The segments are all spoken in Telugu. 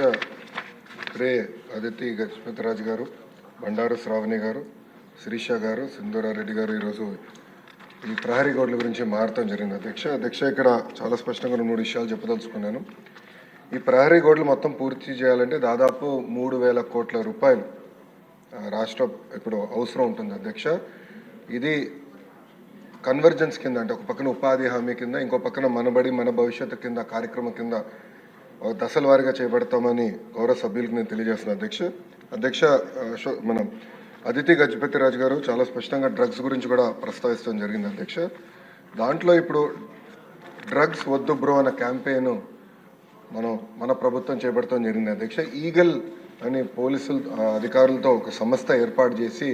ఇప్పుడే అదితి గజపతిరాజు గారు బండారు శ్రావణి గారు శిరీష గారు సింధూరారెడ్డి గారు ఈరోజు ఈ ప్రహరీ గోడ్ల గురించి మారటం జరిగింది. అధ్యక్ష అధ్యక్ష ఇక్కడ చాలా స్పష్టంగా మూడు విషయాలు చెప్పదలుచుకున్నాను. ఈ ప్రహరీ గోడ్లు మొత్తం పూర్తి చేయాలంటే దాదాపు మూడు వేల కోట్ల రూపాయలు రాష్ట్ర ఇప్పుడు అవసరం ఉంటుంది అధ్యక్ష. ఇది కన్వర్జెన్స్ కింద అంటే ఒక పక్కన ఉపాధి హామీ కింద ఇంకో పక్కన మనబడి మన భవిష్యత్తు కింద కార్యక్రమం కింద ఒక దశల వారీగా చేపడతామని గౌరవ సభ్యులకు నేను తెలియజేస్తున్నాను అధ్యక్ష అధ్యక్ష ఆ, మనం అదితి గజపతి రాజు గారు చాలా స్పష్టంగా డ్రగ్స్ గురించి కూడా ప్రస్తావించడం జరిగింది. అధ్యక్ష దాంట్లో ఇప్పుడు డ్రగ్స్ వద్దు బ్రో అన్న క్యాంపెయిన్ మనం మన ప్రభుత్వం చేపడతాం జరిగింది. అధ్యక్ష ఈగల్ అని పోలీసులు అధికారులతో ఒక సంస్థ ఏర్పాటు చేసి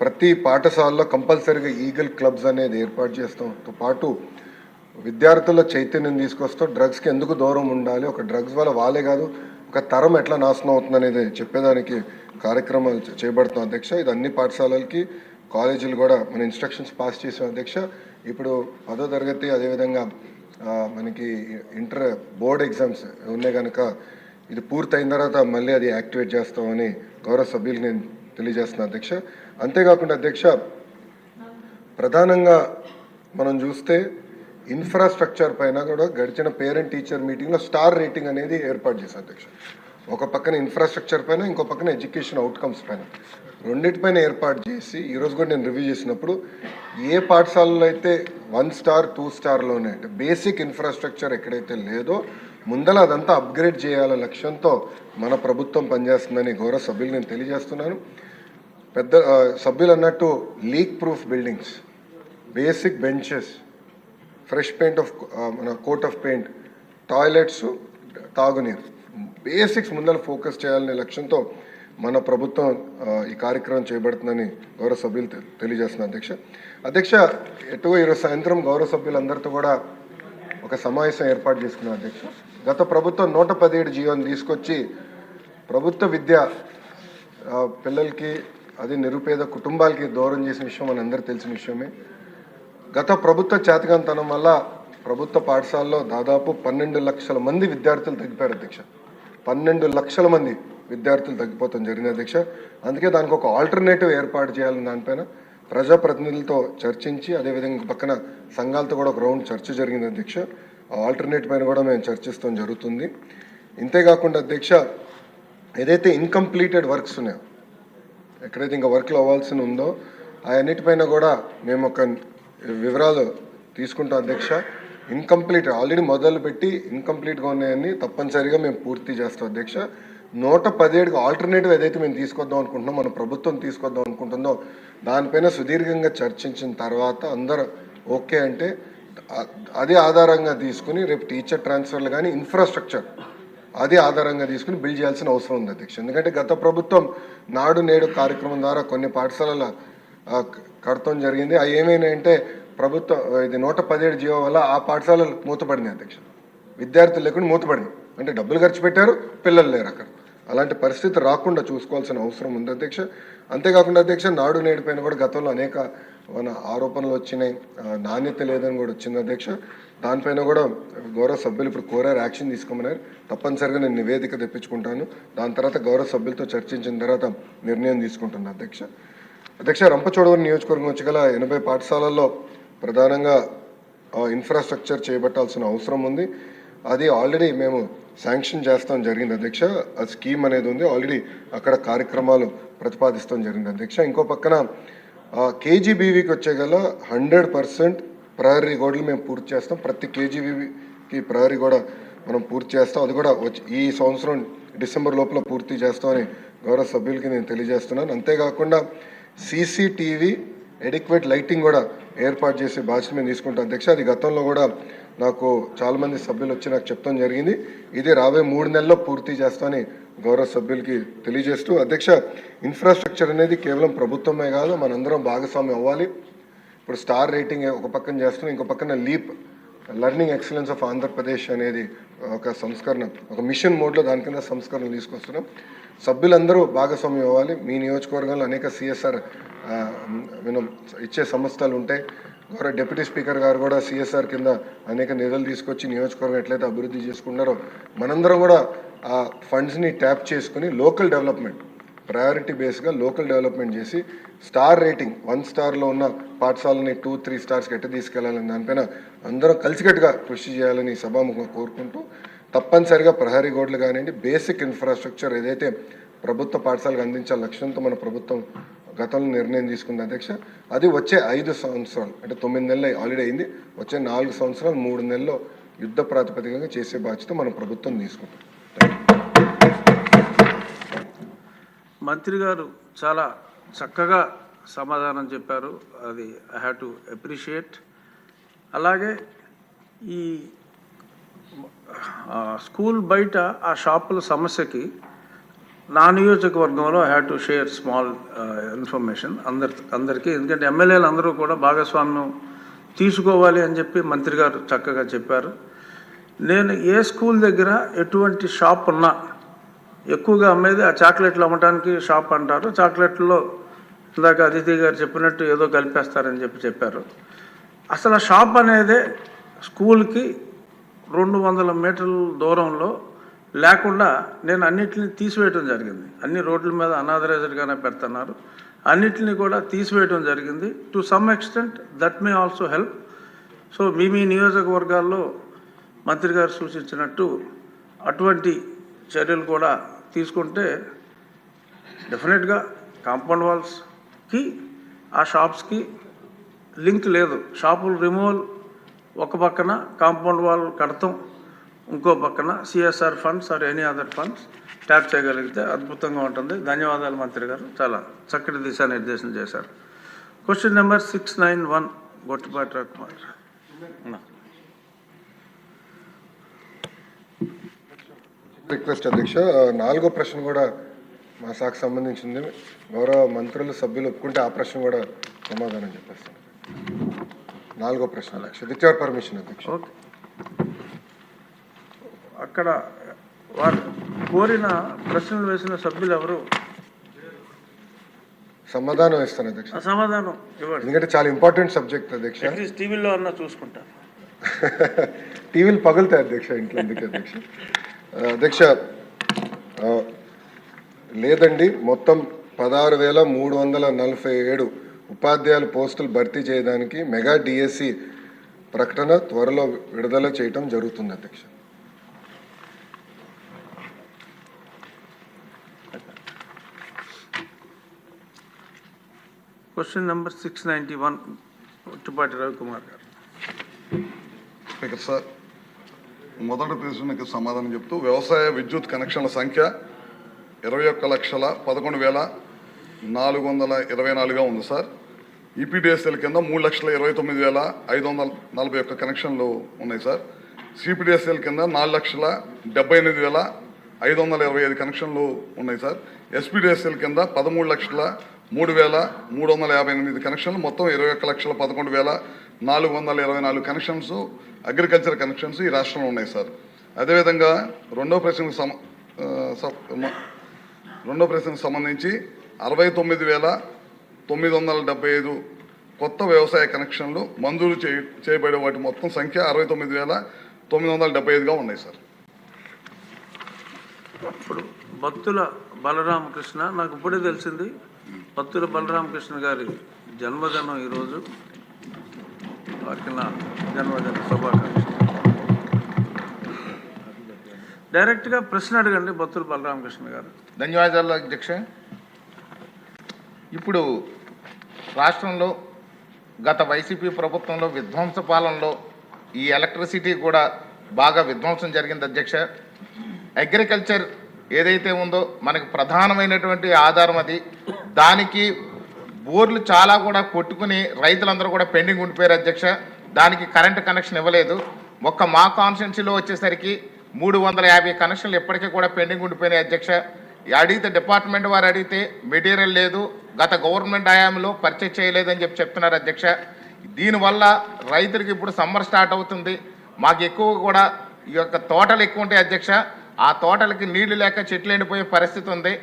ప్రతి పాఠశాలలో కంపల్సరీగా ఈగల్ క్లబ్స్ అనేది ఏర్పాటు చేస్తాంతో పాటు విద్యార్థుల చైతన్యం తీసుకొస్తూ డ్రగ్స్కి ఎందుకు దూరం ఉండాలి? ఒక డ్రగ్స్ వల్ల వాళ్ళే కాదు ఒక తరం ఎట్లా నాశనం అవుతుంది అనేది చెప్పేదానికి కార్యక్రమాలు చేపడుతున్న అధ్యక్ష. ఇది అన్ని పాఠశాలలకి కాలేజీలు కూడా మన ఇన్స్ట్రక్షన్స్ పాస్ చేసాం అధ్యక్ష. ఇప్పుడు పదో తరగతి అదేవిధంగా మనకి ఇంటర్ బోర్డ్ ఎగ్జామ్స్ ఉన్నాయి కనుక ఇది పూర్తయిన తర్వాత మళ్ళీ అది యాక్టివేట్ చేస్తామని గౌరవ సభ్యులు నేను తెలియజేస్తున్నాను అధ్యక్ష. అంతేకాకుండా అధ్యక్ష ప్రధానంగా మనం చూస్తే ఇన్ఫ్రాస్ట్రక్చర్ పైన కూడా గడిచిన పేరెంట్ టీచర్ మీటింగ్లో స్టార్ రేటింగ్ అనేది ఏర్పాటు చేశారు అధ్యక్ష. ఒక పక్కన ఇన్ఫ్రాస్ట్రక్చర్ పైన ఇంకో పక్కన ఎడ్యుకేషన్ అవుట్కమ్స్ పైన. రెండింటిపైన ఏర్పాటు చేసి ఈరోజు కూడా నేను రివ్యూ చేసినప్పుడు ఏ పాఠశాలలో అయితే వన్ స్టార్ టూ స్టార్లోనే అంటే బేసిక్ ఇన్ఫ్రాస్ట్రక్చర్ ఎక్కడైతే లేదో ముందల అదంతా అప్గ్రేడ్ చేయాలనే లక్ష్యంతో మన ప్రభుత్వం పనిచేస్తుందని గౌరవ సభ్యులు నేను తెలియజేస్తున్నాను. పెద్ద సభ్యులు అన్నట్టు leak proof buildings basic benches fresh paint of మన కోట్ ఆఫ్ పెయింట్ టాయిలెట్స్ తాగునీరు. బేసిక్స్ ముందర ఫోకస్ చేయాలనే లక్ష్యంతో మన ప్రభుత్వం ఈ కార్యక్రమం చేపడుతుందని గౌరవ సభ్యులు తె- తెలియజేస్తున్నారు అధ్యక్ష. అధ్యక్ష ఎటువో ఈరోజు సాయంత్రం గౌరవ సభ్యులందరితో కూడా ఒక సమావేశం ఏర్పాటు చేసుకున్నాం అధ్యక్ష. గత ప్రభుత్వం నూట పదిహేడు జీవోని తీసుకొచ్చి ప్రభుత్వ విద్య పిల్లలకి అది నిరుపేద కుటుంబాలకి దూరం చేసిన విషయం మనందరూ తెలిసిన విషయమే. గత ప్రభుత్వ చేతకంతనం వల్ల ప్రభుత్వ పాఠశాలలో దాదాపు పన్నెండు లక్షల మంది విద్యార్థులు తగ్గిపోయారు అధ్యక్ష. పన్నెండు లక్షల మంది విద్యార్థులు తగ్గిపోతాం జరిగింది అధ్యక్ష. అందుకే దానికి ఒక ఆల్టర్నేటివ్ ఏర్పాటు చేయాలని దానిపైన ప్రజాప్రతినిధులతో చర్చించి అదేవిధంగా పక్కన సంఘాలతో కూడా ఒక రౌండ్ చర్చ జరిగింది అధ్యక్ష. ఆ ఆల్టర్నేట్ పైన కూడా మేము చర్చిస్తాం జరుగుతుంది. ఇంతేకాకుండా అధ్యక్ష ఏదైతే ఇన్కంప్లీటెడ్ వర్క్స్ ఉన్నాయో ఎక్కడైతే ఇంకా వర్క్లో అవ్వాల్సి ఉందో అవన్నిటిపైన కూడా మేము ఒక వివరాలు తీసుకుంటాం అధ్యక్ష. ఇన్కంప్లీట్ ఆల్రెడీ మొదలు పెట్టి ఇన్కంప్లీట్గా ఉన్నాయని తప్పనిసరిగా మేము పూర్తి చేస్తాం అధ్యక్ష. నూట పదిహేడుకి ఆల్టర్నేటివ్ ఏదైతే మేము తీసుకొద్దాం అనుకుంటున్నాం మన ప్రభుత్వం తీసుకొద్దాం అనుకుంటుందో దానిపైన సుదీర్ఘంగా చర్చించిన తర్వాత అందరూ ఓకే అంటే అదే ఆధారంగా తీసుకుని రేపు టీచర్ ట్రాన్స్ఫర్లు కానీ ఇన్ఫ్రాస్ట్రక్చర్ అది ఆధారంగా తీసుకుని బిల్డ్ చేయాల్సిన అవసరం ఉంది అధ్యక్ష. ఎందుకంటే గత ప్రభుత్వం నాడు నేడు కార్యక్రమం ద్వారా కొన్ని పాఠశాలల కడతం జరిగింది. అవి ఏమైనాయంటే ప్రభుత్వం ఇది నూట పదిహేడు జీవో వల్ల ఆ పాఠశాలలు మూతపడింది అధ్యక్ష. విద్యార్థులు లేకుండా మూతపడింది అంటే డబ్బులు ఖర్చు పెట్టారు పిల్లలు లేరు అక్కడ. అలాంటి పరిస్థితి రాకుండా చూసుకోవాల్సిన అవసరం ఉంది అధ్యక్ష. అంతేకాకుండా అధ్యక్ష నాడు నేడు పైన కూడా గతంలో అనేక మన ఆరోపణలు వచ్చినాయి. నాణ్యత లేదని కూడా వచ్చింది అధ్యక్ష. దానిపైన కూడా గౌరవ సభ్యులు ఇప్పుడు కోరారు యాక్షన్ తీసుకోమన్నారు. తప్పనిసరిగా నేను నివేదిక తెప్పించుకుంటాను. దాని తర్వాత గౌరవ సభ్యులతో చర్చించిన తర్వాత నిర్ణయం తీసుకుంటున్నాను అధ్యక్ష. అధ్యక్ష రంపచోడవరం నియోజకవర్గం వచ్చి గల ఎనభై పాఠశాలల్లో ప్రధానంగా ఇన్ఫ్రాస్ట్రక్చర్ చేపట్టాల్సిన అవసరం ఉంది. అది ఆల్రెడీ మేము శాంక్షన్ చేస్తాం జరిగింది అధ్యక్ష. ఆ స్కీమ్ అనేది ఉంది. ఆల్రెడీ అక్కడ కార్యక్రమాలు ప్రతిపాదిస్తాం జరిగింది అధ్యక్ష. ఇంకో పక్కన కేజీబీవీకి వచ్చే గల హండ్రెడ్ పర్సెంట్ ప్రహరీ గోడలు మేము పూర్తి చేస్తాం. ప్రతి కేజీబీవీకి ప్రహరీ గోడ మనం పూర్తి చేస్తాం. అది కూడా వచ్చి ఈ సంవత్సరం డిసెంబర్ లోపల పూర్తి చేస్తామని గౌరవ సభ్యులకి నేను తెలియజేస్తున్నాను. అంతేకాకుండా సీసీటీవీ ఎడిక్వేట్ లైటింగ్ కూడా ఏర్పాటు చేసే బాధ్యత మేము తీసుకుంటాం అధ్యక్ష అది గతంలో కూడా నాకు చాలామంది సభ్యులు వచ్చి నాకు చెప్తాం జరిగింది. ఇది రాబోయే మూడు నెలల్లో పూర్తి చేస్తామని గౌరవ సభ్యులకి తెలియజేస్తూ అధ్యక్ష ఇన్ఫ్రాస్ట్రక్చర్ అనేది కేవలం ప్రభుత్వమే కాదు మనందరం భాగస్వామ్యం అవ్వాలి. ఇప్పుడు స్టార్ రేటింగ్ ఒక పక్కన చేస్తున్నాం ఇంకో పక్కన leap learning excellence of Andhra Pradesh అనేది ఒక సంస్కరణ ఒక మిషన్ మోడ్లో దాని కింద సంస్కరణలు తీసుకొస్తున్నాం. సభ్యులందరూ భాగస్వామ్యం అవ్వాలి. మీ నియోజకవర్గంలో అనేక సిఎస్ఆర్ మేము ఇచ్చే సంస్థలు ఉంటాయి. గౌరవ డిప్యూటీ స్పీకర్ గారు కూడా సిఎస్ఆర్ కింద అనేక నిధులు తీసుకొచ్చి నియోజకవర్గం ఎట్లయితే అభివృద్ధి చేసుకున్నారో మనందరం కూడా ఆ ఫండ్స్ని ట్యాప్ చేసుకుని లోకల్ డెవలప్మెంట్ ప్రయారిటీ బేస్గా లోకల్ డెవలప్మెంట్ చేసి స్టార్ రేటింగ్ వన్ స్టార్లో ఉన్న పాఠశాలని టూ త్రీ స్టార్స్కి ఎట్టు తీసుకెళ్ళాలని దానిపైన అందరం కలిసికట్టుగా కృషి చేయాలని సభాముఖంగా కోరుకుంటూ తప్పనిసరిగా ప్రహరీ గోడలు కానివ్వండి బేసిక్ ఇన్ఫ్రాస్ట్రక్చర్ ఏదైతే ప్రభుత్వ పాఠశాలకు అందించాల లక్ష్యంతో మన ప్రభుత్వం గతంలో నిర్ణయం తీసుకుంది అధ్యక్ష అది వచ్చే ఐదు సంవత్సరాలు అంటే తొమ్మిది నెలలు ఆల్రెడీ అయింది వచ్చే నాలుగు సంవత్సరాలు మూడు నెలల్లో యుద్ధ ప్రాతిపదికగా చేసే బాధ్యత మన ప్రభుత్వం తీసుకుంటుంది. మంత్రి గారు చాలా చక్కగా సమాధానం చెప్పారు. అది ఐ హ్యావ్ టు అప్రిషియేట్ అలాగే ఈ స్కూల్ బయట ఆ షాపుల సమస్యకి నా నియోజకవర్గంలో I have to share small information అందరి అందరికీ. ఎందుకంటే ఎమ్మెల్యేలు అందరూ కూడా భాగస్వామ్యం తీసుకోవాలి అని చెప్పి మంత్రి గారు చక్కగా చెప్పారు. నేను ఏ స్కూల్ దగ్గర ఎటువంటి షాప్ ఉన్నా ఎక్కువగా అమ్మేది ఆ చాక్లెట్లు అమ్మటానికి షాప్ అంటారు. చాక్లెట్లో ఇందాక అతిథి గారు చెప్పినట్టు ఏదో కలిపేస్తారని చెప్పి చెప్పారు. అసలు ఆ షాప్ అనేదే స్కూల్కి రెండు వందల మీటర్ల దూరంలో లేకుండా నేను అన్నిటిని తీసివేయటం జరిగింది. అన్ని రోడ్ల మీద అనాథరైజ్డ్గానే పెడుతున్నారు. అన్నిటిని కూడా తీసివేయటం జరిగింది. To some extent that may also help. So మీ మీ నియోజకవర్గాల్లో మంత్రి గారు సూచించినట్టు అటువంటి చర్యలు కూడా తీసుకుంటే డెఫినెట్గా కాంపౌండ్ వాల్స్కి ఆ షాప్స్కి లింక్ లేదు. షాపులు రిమూవల్ ఒక పక్కన కాంపౌండ్ వాల్ కడతాం ఇంకో పక్కన CSR funds or any other funds tap చేయగలిగితే అద్భుతంగా ఉంటుంది. ధన్యవాదాలు మంత్రి గారు. చాలా చక్కటి దిశానిర్దేశం చేశారు. Question number six nine one Gottipati Ravikumar request అధ్యక్ష. నాలుగో ప్రశ్న కూడా మా శాఖకు సంబంధించింది. గౌరవ మంత్రులు సభ్యులు ఒప్పుకుంటే ఆ ప్రశ్న కూడా సమాధానం చెప్పేస్తాను నాలుగో ప్రశ్న. అధ్యక్ష విత్ యువర్ పర్మిషన్ అధ్యక్ష. అక్కడ వారు కోరిన ప్రశ్నలు వేసిన సభ్యులు ఎవరు? సమాధానం ఇస్తాను అధ్యక్ష. సమాధానం ఇవ్వండి. ఎందుకంటే చాలా ఇంపార్టెంట్ సబ్జెక్ట్ అధ్యక్ష. టీవీలో అన్నా చూసుకుంటారు టీవీలు పగులుతాయి అధ్యక్ష ఇంట్లో ఎందుకు అధ్యక్ష? అధ్యక్ష లేదండి మొత్తం పదహారు వేల మూడు వందల నలభై ఏడు ఉపాధ్యాయుల పోస్టులు భర్తీ చేయడానికి మెగా డిఎస్సి ప్రకటన త్వరలో విడుదల చేయటం జరుగుతుంది అధ్యక్ష. Question number six ninety one Gottipati Ravikumar గారు స్పీకర్ సార్ మొదటి ప్రశ్నకి సమాధానం చెప్తూ వ్యవసాయ విద్యుత్ కనెక్షన్ల సంఖ్య ఇరవై ఒక్క లక్షల పదకొండు వేల నాలుగు వందల ఇరవై నాలుగుగా ఉంది సార్. ఈపీడిఎస్ఎల్ కింద మూడు లక్షల ఇరవై తొమ్మిది వేల ఐదు వందల నలభై ఒక్క కనెక్షన్లు ఉన్నాయి సార్. సిపిడిఎస్ఎల్ కింద నాలుగు లక్షల డెబ్బై ఎనిమిది వేల ఐదు వందల ఇరవై ఐదు కనెక్షన్లు ఉన్నాయి సార్. ఎస్పీడిఎస్ఎల్ కింద పదమూడు లక్షల మూడు వేల మూడు వందల యాభై ఎనిమిది కనెక్షన్లు మొత్తం ఇరవై ఒక్క లక్షల పదకొండు వేల నాలుగు వందల ఇరవై నాలుగు కనెక్షన్స్ అగ్రికల్చర్ కనెక్షన్స్ ఈ రాష్ట్రంలో ఉన్నాయి సార్. అదేవిధంగా రెండో ప్రశ్నకు సమ రెండో ప్రశ్నకు సంబంధించి అరవై తొమ్మిది వేల తొమ్మిది వందల డెబ్బై ఐదు కొత్త వ్యవసాయ కనెక్షన్లు మంజూరు చేయ చేయబడే వాటి మొత్తం సంఖ్య అరవై తొమ్మిది వేల తొమ్మిది వందల డెబ్బై ఐదుగా ఉన్నాయి సార్. ఇప్పుడు భక్తుల బలరామకృష్ణ నాకు ఇప్పుడే తెలిసింది భక్తుల బలరామకృష్ణ గారి జన్మదినం ఈరోజు. వారికి నా జన్మదిన శుభాకాంక్షలు. డైరెక్ట్గా ప్రశ్న అడగండి భక్తుల బలరామకృష్ణ గారు. ధన్యవాదాలు అధ్యక్ష. ఇప్పుడు రాష్ట్రంలో గత వైసీపీ ప్రభుత్వంలో విధ్వంస పాలనలో ఈ ఎలక్ట్రిసిటీ కూడా బాగా విధ్వంసం జరిగింది అధ్యక్ష. అగ్రికల్చర్ ఏదైతే ఉందో మనకి ప్రధానమైనటువంటి ఆధారం అది. దానికి బోర్లు చాలా కూడా కొట్టుకుని రైతులందరూ కూడా పెండింగ్ ఉండిపోయారు అధ్యక్ష. దానికి కరెంటు కనెక్షన్ ఇవ్వలేదు. ఒక్క మా కాన్స్టిట్యున్సీలో వచ్చేసరికి మూడు వందల యాభై కనెక్షన్లు ఇప్పటికీ కూడా పెండింగ్ ఉండిపోయినాయి అధ్యక్ష. అడిగితే డిపార్ట్మెంట్ వారు అడిగితే మెటీరియల్ లేదు గత గవర్నమెంట్ హయాంలో పర్చేజ్ చేయలేదని చెప్పి చెప్తున్నారు అధ్యక్ష. దీనివల్ల రైతులకు ఇప్పుడు సమ్మర్ స్టార్ట్ అవుతుంది. మాకు ఎక్కువ కూడా ఈ యొక్క తోటలు ఎక్కువ ఉంటాయి అధ్యక్ష. ఆ తోటలకి నీళ్ళు లేక చెట్లు ఎండిపోయే పరిస్థితి ఉంది.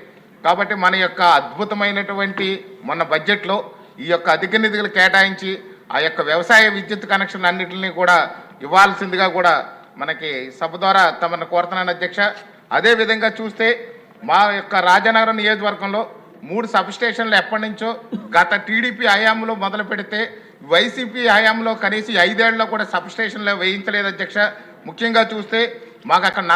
కాబట్టి మన యొక్క అద్భుతమైనటువంటి మన బడ్జెట్లో ఈ యొక్క అధిక నిధులు కేటాయించి ఆ యొక్క వ్యవసాయ విద్యుత్ కనెక్షన్ అన్నింటినీ కూడా ఇవ్వాల్సిందిగా కూడా మనకి సభ ద్వారా తమను కోరుతున్నాను అధ్యక్ష. అదేవిధంగా చూస్తే మా యొక్క రాజనగరం నియోజకవర్గంలో మూడు సబ్ స్టేషన్లు ఎప్పటి నుంచో గత టీడీపీ హయాంలో మొదలు పెడితే వైసీపీ హయాంలో కనీసం ఐదేళ్ళలో కూడా సబ్ స్టేషన్లు వేయించలేదు అధ్యక్ష. ముఖ్యంగా చూస్తే మాకు అక్కడ నన్న